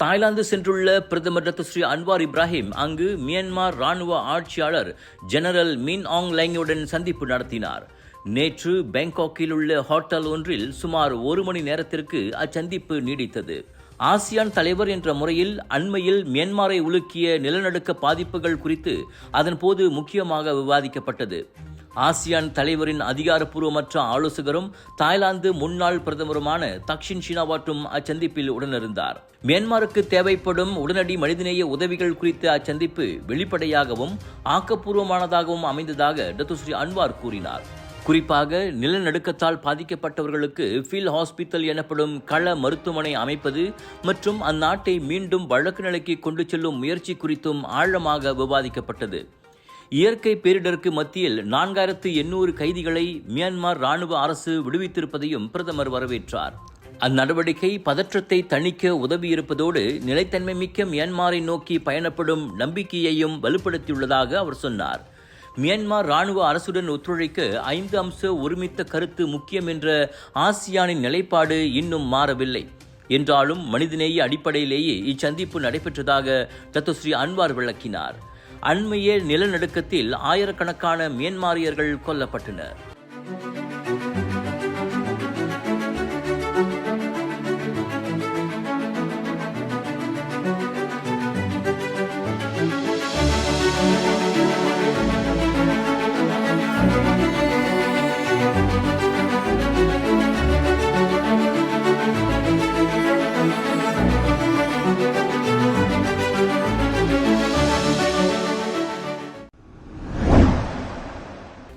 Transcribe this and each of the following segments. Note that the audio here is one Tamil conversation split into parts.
தாய்லாந்து சென்றுள்ள பிரதமர் டாக்டர் ஸ்ரீ அன்வார் இப்ராஹிம் அங்கு மியான்மர் ராணுவ ஆட்சியாளர் ஜெனரல் மின் ஆங் லைங்குடன் சந்திப்பு நடத்தினார். நேற்று பேங்காக்கில் உள்ள ஹோட்டல் ஒன்றில் சுமார் ஒரு மணி நேரத்திற்கு அச்சந்திப்பு நீடித்தது. ஆசியான் தலைவர் என்ற முறையில் அண்மையில் மியான்மரை உலுக்கிய நிலநடுக்க பாதிப்புகள் குறித்து அதன்போது முக்கியமாக விவாதிக்கப்பட்டது. ஆசியான் தலைவரின் அதிகாரப்பூர்வமற்ற ஆலோசகரும் தாய்லாந்து முன்னாள் பிரதமருமான தக்ஷின் ஷினாவாட்டும் அச்சந்திப்பில் உடனிருந்தார். மியான்மருக்கு தேவைப்படும் உடனடி மனிதநேய உதவிகள் குறித்த அச்சந்திப்பு வெளிப்படையாகவும் ஆக்கப்பூர்வமானதாகவும் அமைந்ததாக டத்துஸ்ரீ அன்வார் கூறினார். குறிப்பாக நிலநடுக்கத்தால் பாதிக்கப்பட்டவர்களுக்கு ஃபீல் ஹாஸ்பிட்டல் எனப்படும் கள மருத்துவமனை அமைப்பது மற்றும் அந்நாட்டை மீண்டும் வழக்கு நிலைக்கு கொண்டு செல்லும் முயற்சி குறித்தும் ஆழமாக விவாதிக்கப்பட்டது. இயற்கை பேரிடருக்கு மத்தியில் நான்காயிரத்து எண்ணூறு கைதிகளை மியான்மர் ராணுவ அரசு விடுவித்திருப்பதையும் பிரதமர் வரவேற்றார். அந்நடவடிக்கை பதற்றத்தை தணிக்க உதவியிருப்பதோடு நிலைத்தன்மை மிக்க மியான்மரை நோக்கி பயணப்படும் நம்பிக்கையையும் வலுப்படுத்தியுள்ளதாக அவர் சொன்னார். மியான்மர் ராணுவ அரசுடன் ஒத்துழைக்க ஐந்து அம்ச ஒருமித்த கருத்து முக்கியம் என்ற ஆசியானின் நிலைப்பாடு இன்னும் மாறவில்லை. என்றாலும் மனிதநேய அடிப்படையிலேயே இச்சந்திப்பு நடைபெற்றதாக தத்துஸ்ரீ அன்வார் விளக்கினார். அண்மைய நிலநடுக்கத்தில் ஆயிரக்கணக்கான மியன்மாரியர்கள் கொல்லப்பட்டனர்.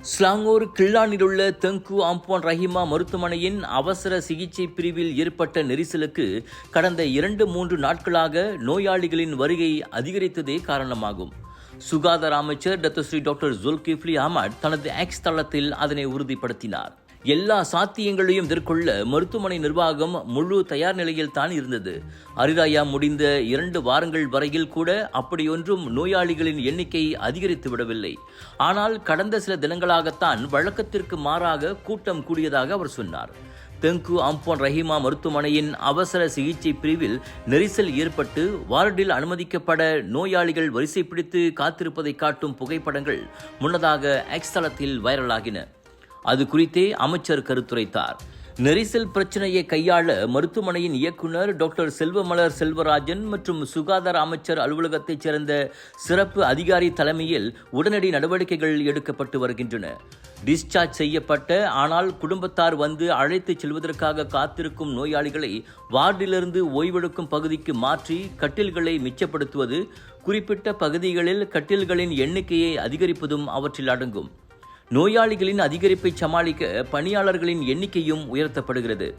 ஸ்லாங்கூர் கில்லானில் உள்ள தெங்கு ஆம்பான் ரஹிமா மருத்துவமனையின் அவசர சிகிச்சை பிரிவில் ஏற்பட்ட நெரிசலுக்கு கடந்த இரண்டு மூன்று நாட்களாக நோயாளிகளின் வருகை அதிகரித்ததே காரணமாகும். சுகாதார அமைச்சர் டத்தஸ்ரீ டாக்டர் ஜுல்கிஃப்லி அஹமட் தனது எக்ஸ் தளத்தில் அதனை உறுதிப்படுத்தினார். எல்லா சாத்தியங்களையும் எதிர்கொள்ள மருத்துவமனை நிர்வாகம் முழு தயார் நிலையில் தான் இருந்தது. அரிராயா முடிந்த இரண்டு வாரங்கள் வரையில் கூட அப்படியொன்றும் நோயாளிகளின் எண்ணிக்கை அதிகரித்து விடவில்லை. ஆனால் கடந்த சில தினங்களாகத்தான் வழக்கத்திற்கு மாறாக கூட்டம் கூடியதாக அவர் சொன்னார். தெங்கு அம்போன் ரஹீமா மருத்துவமனையின் அவசர சிகிச்சை பிரிவில் நெரிசல் ஏற்பட்டு வார்டில் அனுமதிக்கப்பட நோயாளிகள் வரிசை பிடித்து காத்திருப்பதை காட்டும் புகைப்படங்கள் முன்னதாக எக்ஸ் தளத்தில் வைரலாகின. அது குறித்தே அமைச்சர் கருத்துரைத்தார். நெரிசல் பிரச்சனையை கையாள மருத்துவமனையின் இயக்குனர் டாக்டர் செல்வமலர் செல்வராஜன் மற்றும் சுகாதார அமைச்சர் அலுவலகத்தைச் சேர்ந்த சிறப்பு அதிகாரி தலைமையில் உடனடி நடவடிக்கைகள் எடுக்கப்பட்டு வருகின்றன. டிஸ்சார்ஜ் செய்யப்பட்ட ஆனால் குடும்பத்தார் வந்து அழைத்துச் செல்வதற்காக காத்திருக்கும் நோயாளிகளை வார்டிலிருந்து ஓய்வெடுக்கும் பகுதிக்கு மாற்றி கட்டில்களை மிச்சப்படுத்துவது குறிப்பிட்ட பகுதிகளில் கட்டில்களின் எண்ணிக்கையை அதிகரிப்பதும் அவற்றில் அடங்கும். நோயாளிகளின் அதிகரிப்பை சமாளிக்க பணியாளர்களின் எண்ணிக்கையும் உயர்த்தப்படுகிறது.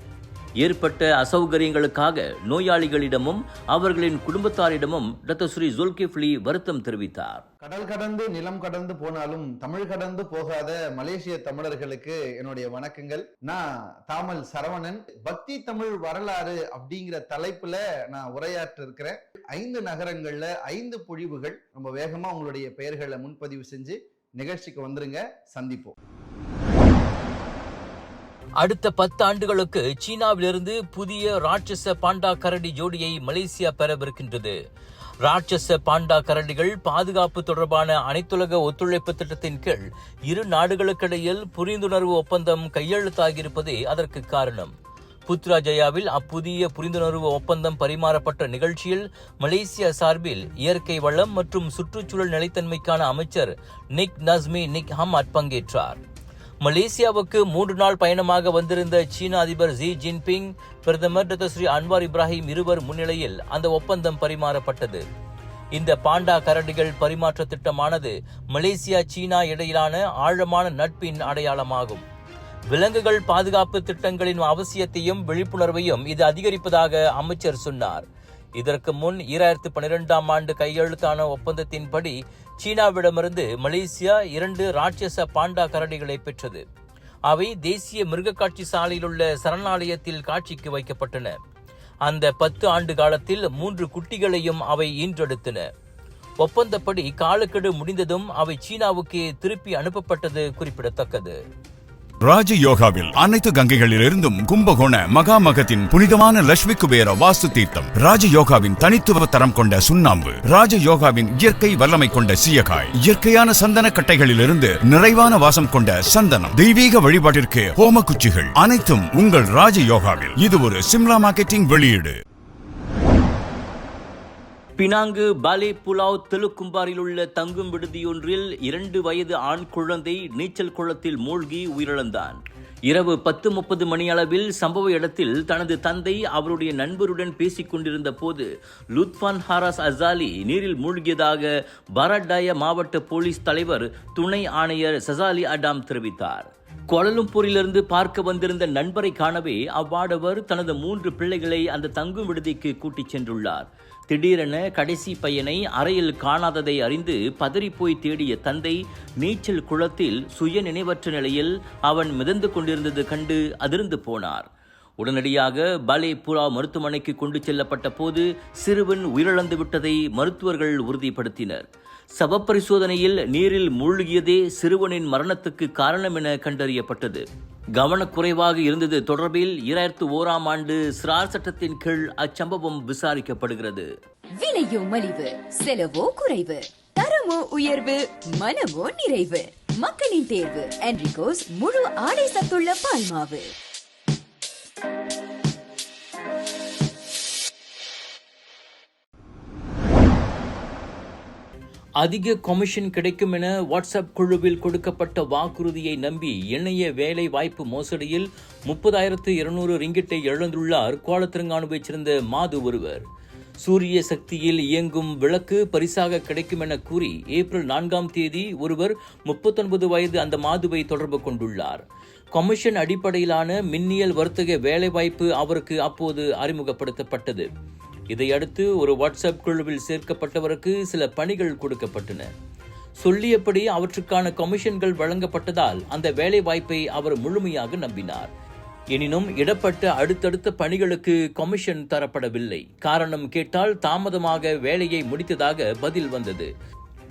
ஏற்பட்ட அசௌகரியங்களுக்காக நோயாளிகளிடமும் அவர்களின் குடும்பத்தாரிடமும் டாக்டர் ஸ்ரீ ஜுல்கிஃப்லி வருத்தம் தெரிவித்தார். கடல் கடந்து நிலம் கடந்து போனாலும் தமிழ் கடந்து போகாத மலேசிய தமிழர்களுக்கு என்னுடைய வணக்கங்கள். நான் தாமல் சரவணன். பக்தி தமிழ் வரலாறு அப்படிங்கிற தலைப்புல நான் உரையாற்ற இருக்கிறேன் ஐந்து நகரங்கள்ல ஐந்து பொழிவுகள். ரொம்ப வேகமா உங்களுடைய பெயர்களை முன்பதிவு செஞ்சு நிகழ்ச்சிக்கு வந்துருங்க சந்திப்போம். அடுத்த பத்து ஆண்டுகளுக்கு சீனாவிலிருந்து புதிய ராட்சச பாண்டா கரடி ஜோடியை மலேசியா பெறவிருக்கின்றது. ராட்சச பாண்டா கரடிகள் பாதுகாப்பு தொடர்பான அனைத்துலக ஒத்துழைப்பு திட்டத்தின் கீழ் இரு நாடுகளுக்கிடையில் புரிந்துணர்வு ஒப்பந்தம் கையெழுத்தாகியிருப்பதே அதற்கு காரணம். புத்ராஜயாவில் அப்புதிய புரிந்துணர்வு ஒப்பந்தம் பரிமாறப்பட்ட நிகழ்ச்சியில் மலேசியா சார்பில் இயற்கை வளம் மற்றும் சுற்றுச்சூழல் நிலைத்தன்மைக்கான அமைச்சர் நிக் நஸ்மி நிக் ஹமாட் பங்கேற்றார். மலேசியாவுக்கு மூன்று நாள் பயணமாக வந்திருந்த சீன அதிபர் ஜி ஜின்பிங் பிரதமர் டாக்டர் ஸ்ரீ அன்வார் இப்ராஹிம் இருவர் முன்னிலையில் அந்த ஒப்பந்தம் பரிமாறப்பட்டது. இந்த பாண்டா கரடிகள் பரிமாற்ற திட்டமானது மலேசியா சீனா இடையிலான ஆழமான நட்பின் அடையாளமாகும். விலங்குகள் பாதுகாப்பு திட்டங்களின் அவசியத்தையும் விழிப்புணர்வையும் இது அதிகரிப்பதாக அமைச்சர் சொன்னார். இதற்கு முன் ஈராயிரத்து பனிரெண்டாம் ஆண்டு கையெழுத்தான ஒப்பந்தத்தின்படி சீனாவிடமிருந்து மலேசியா இரண்டு ராட்சச பாண்டா கரடிகளை பெற்றது. அவை தேசிய மிருகக்காட்சி சாலையில் உள்ள சரணாலயத்தில் காட்சிக்கு வைக்கப்பட்டன. அந்த பத்து ஆண்டு காலத்தில் மூன்று குட்டிகளையும் அவை ஈன்றெடுத்தன. ஒப்பந்தப்படி காலக்கெடு முடிந்ததும் அவை சீனாவுக்கு திருப்பி அனுப்பப்பட்டது குறிப்பிடத்தக்கது. ராஜ யோகாவில் அனைத்து கங்கைகளிலிருந்தும் கும்பகோண மகாமகத்தின் புனிதமான லட்சுமி குபேர வாஸ்து தீர்த்தம். ராஜ யோகாவின் தனித்துவ தரம் கொண்ட சுண்ணாம்பு ராஜ யோகாவின் இயற்கை வல்லமை கொண்ட சீயக்காய் இயற்கையான சந்தன கட்டைகளிலிருந்து நிறைவான வாசம் கொண்ட சந்தனம். தெய்வீக வழிபாட்டிற்கு ஹோம குச்சிகள் அனைத்தும் உங்கள் ராஜ யோகாவில். இது ஒரு சிம்லா மார்க்கெட்டிங் வெளியீடு. பினாங்கு பாலே புலாவ் தெலுக்கும்பாரில் உள்ள தங்கும் விடுதியொன்றில் இரண்டு வயது ஆண் குழந்தை நீச்சல் குளத்தில் மூழ்கி உயிரிழந்தான். இரவு பத்து முப்பது மணியளவில் சம்பவ இடத்தில் தனது தந்தை அவருடைய நண்பருடன் பேசிக் கொண்டிருந்த போது லுத்பான் ஹாராஸ் அசாலி நீரில் மூழ்கியதாக பரடாய மாவட்ட போலீஸ் தலைவர் துணை ஆணையர் சசாலி அடாம் தெரிவித்தார். கோலலும்பூரிலிருந்து பார்க்க வந்திருந்த நண்பரை காணவே அவ்வாடவர் தனது மூன்று பிள்ளைகளை அந்த தங்கும் விடுதிக்கு கூட்டிச் சென்றுள்ளார். திடீரென கடைசி பையனை அறையில் காணாததை அறிந்து பதறிப்போய் தேடிய தந்தை நீச்சல் குளத்தில் சுய நினைவற்ற நிலையில் அவன் மிதந்து கொண்டிருந்தது கண்டு அதிர்ந்து போனார். உடனடியாக பாலேபுரா மருத்துவமனைக்கு கொண்டு செல்லப்பட்ட போது சிறுவன் உயிரிழந்து விட்டதை மருத்துவர்கள் உறுதிப்படுத்தினர். சவப்பரிசோதனையில் நீரில் மூழ்கியதே சிறுவனின் மரணத்துக்கு காரணம் என கண்டறியப்பட்டது. கவனக்குறைவாக இருந்தது தொடர்பில் இரண்டாயிரத்து ஓராம் ஆண்டு சிறார் சட்டத்தின் கீழ் அச்சம்பவம் விசாரிக்கப்படுகிறது. விலையோ மலிவு செலவோ குறைவு தரமோ உயர்வு மனமோ நிறைவு. மக்களின் தேர்வு என்ரிகோஸ் முழு ஆடை சத்துள்ள பால்மாவு. அதிக கமிஷன் கிடைக்கும் என வாட்ஸ்அப் குழுவில் கொடுக்கப்பட்ட வாக்குறுதியை நம்பி இணைய வேலை வாய்ப்பு மோசடியில் முப்பதாயிரத்து இருநூறு ரிங்கிட்டை இழந்துள்ளார் கோலத்திரங்கானுவைச் சேர்ந்த மாது ஒருவர். சூரிய சக்தியில் இயங்கும் விளக்கு பரிசாக கிடைக்கும் என கூறி ஏப்ரல் நான்காம் தேதி ஒருவர் முப்பத்தொன்பது வயது அந்த மாதுவை தொடர்பு கொண்டுள்ளார். கமிஷன் அடிப்படையிலான மின்னியல் வர்த்தக வேலைவாய்ப்பு அவருக்கு அப்போது அறிமுகப்படுத்தப்பட்டது. இதையடுத்து ஒரு வாட்ஸ்அப் குழுவில் சேர்க்கப்பட்டவருக்கு சில பணிகள் கொடுக்கப்பட்டன. சொல்லியபடி அவற்றுக்கான கமிஷன்கள் வழங்கப்பட்டதால் அந்த வேலை வாய்ப்பை அவர் முழுமையாக நம்பினார். எனினும் இடப்பட்ட அடுத்தடுத்த பணிகளுக்கு கமிஷன் தரப்படவில்லை. காரணம் கேட்டால் தாமதமாக வேலையை முடித்ததாக பதில் வந்தது.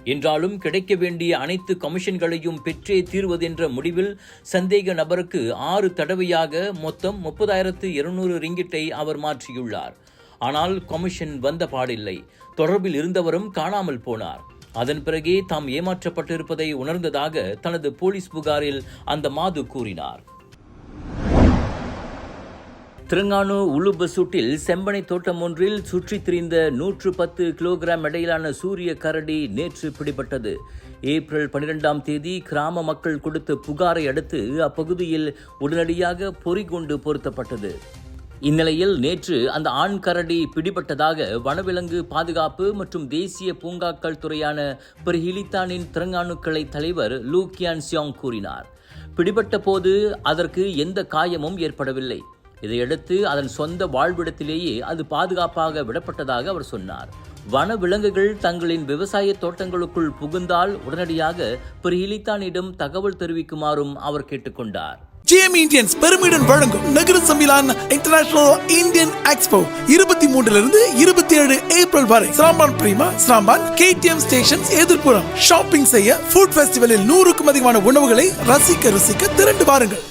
என்றாலும் கிடைக்க வேண்டிய அனைத்து கமிஷன்களையும் பெற்றே தீர்வதென்ற முடிவில் சந்தேக நபருக்கு ஆறு தடவையாக மொத்தம் முப்பதாயிரத்து இருநூறு ரிங்கிட்டை அவர் மாற்றியுள்ளார். ஆனால் கமிஷன் வந்த பாடில்லை. தொடர்பில் இருந்தவரும் காணாமல் போனார். அதன் பிறகே தாம் ஏமாற்றப்பட்டிருப்பதை உணர்ந்ததாக தனது போலீஸ் புகாரில் அந்த மாது கூறினார். திருங்கானு உளுபசூட்டில் செம்பனை தோட்டம் ஒன்றில் சுற்றித் திரிந்த நூற்று பத்து கிலோகிராம் எடையிலான சூரிய கரடி நேற்று பிடிபட்டது. ஏப்ரல் பனிரெண்டாம் தேதி கிராம மக்கள் கொடுத்த புகாரை அடுத்து அப்பகுதியில் உடனடியாக பொறிகுண்டு பொருத்தப்பட்டது. இந்நிலையில் நேற்று அந்த ஆண் கரடி பிடிபட்டதாக வனவிலங்கு பாதுகாப்பு மற்றும் தேசிய பூங்காக்கள் துறையான பிரஹிலித்தானின் திறங்கானுக்களை தலைவர் லூ கியான் சியாங் கூறினார். பிடிபட்ட போது அதற்கு எந்த காயமும் ஏற்படவில்லை. இதையடுத்து அதன் சொந்த வாழ்விடத்திலேயே அது பாதுகாப்பாக விடப்பட்டதாக அவர் சொன்னார். வன விலங்குகள் தங்களின் விவசாய தோட்டங்களுக்குள் புகுந்தால் உடனடியாக பிரஹிலித்தானிடம் தகவல் தெரிவிக்குமாறும் அவர் கேட்டுக்கொண்டார். ஜிஎம் இந்தியன்ஸ் பெருமிடன் வழங்கும் நகர சமிலான் இன்டர்நேஷனல் இந்தியன் எக்ஸ்போ இருபத்தி மூன்றிலிருந்து இருபத்தி ஏழு ஏப்ரல் வரை. சாம்பான் பிரீமா சாம்பான் கேடிஎம் ஸ்டேஷன்ஸ் எதிர்ப்புறம். ஷாப்பிங் செய்ய ஃபுட் ஃபெஸ்டிவலில் நூறுக்கும் அதிகமான உணவுகளை ரசிக்க ருசிக்க திரண்டு வாருங்கள்.